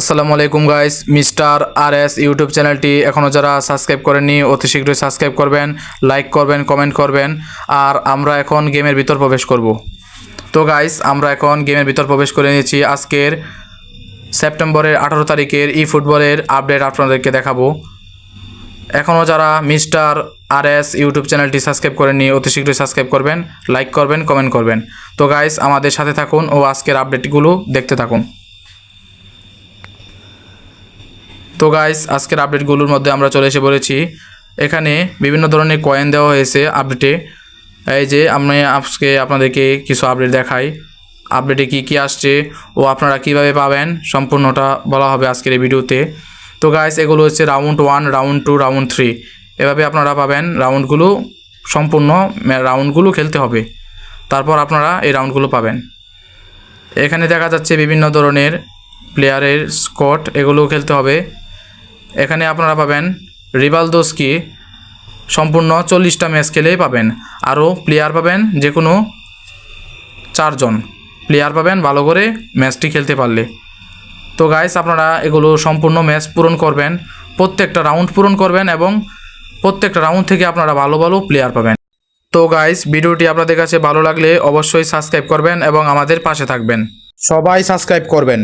আসসালামু আলাইকুম guys mister R S YouTube চ্যানেলটি এখনও যারা সাবস্ক্রাইব করেননি, অতি শীঘ্রই সাবস্ক্রাইব করবেন লাইক করবেন কমেন্ট করবেন, আর আমরা এখন গেমের ভিতর প্রবেশ করব। তো গাইস আমরা এখন গেমের ভিতর প্রবেশ করে নিয়েছি। আজকের সেপ্টেম্বরের আঠারো তারিখের ই ফুটবলের আপডেট আপনাদেরকে দেখাবো। এখনও যারা মিস্টার আর এস ইউটিউব চ্যানেলটি সাবস্ক্রাইব করেননি, অতি শীঘ্রই সাবস্ক্রাইব করবেন লাইক করবেন কমেন্ট করবেন। তো গাইস আমাদের সাথে থাকুন ও আজকের আপডেটগুলো দেখতে থাকুন। তো গাইস আজকের আপডেটগুলোর মধ্যে আমরা চলে এসে পড়েছি। এখানে বিভিন্ন ধরনের কয়েন দেওয়া হয়েছে আপডেটে এই যে আমি আজকে আপনাদেরকে কিছু আপডেট দেখাই। আপডেটে কি কি আসছে ও আপনারা কীভাবে পাবেন সম্পূর্ণটা বলা হবে আজকের এই ভিডিওতে। তো গাইস এগুলো হচ্ছে round one round two round three এভাবে আপনারা পাবেন রাউন্ডগুলো সম্পূর্ণ রাউন্ডগুলো খেলতে হবে। তারপর আপনারা এই রাউন্ডগুলো পাবেন। এখানে দেখা যাচ্ছে বিভিন্ন ধরনের প্লেয়ারের স্কট এগুলো খেলতে হবে। এখানে আপনারা পাবেন রিভালদোসকি সম্পূর্ণ চল্লিশটা ম্যাচ খেলেই পাবেন। আরও প্লেয়ার পাবেন যে কোনো চারজন। প্লেয়ার পাবেন ভালো করে ম্যাচটি খেলতে পারলে। তো গাইস আপনারা এগুলো সম্পূর্ণ ম্যাচ পূরণ করবেন। প্রত্যেকটা রাউন্ড পূরণ করবেন এবং প্রত্যেকটা রাউন্ড থেকে আপনারা ভালো ভালো প্লেয়ার পাবেন। তো গাইস ভিডিওটি আপনাদের কাছে ভালো লাগলে অবশ্যই সাবস্ক্রাইব করবেন এবং আমাদের পাশে থাকবেন। সবাই সাবস্ক্রাইব করবেন।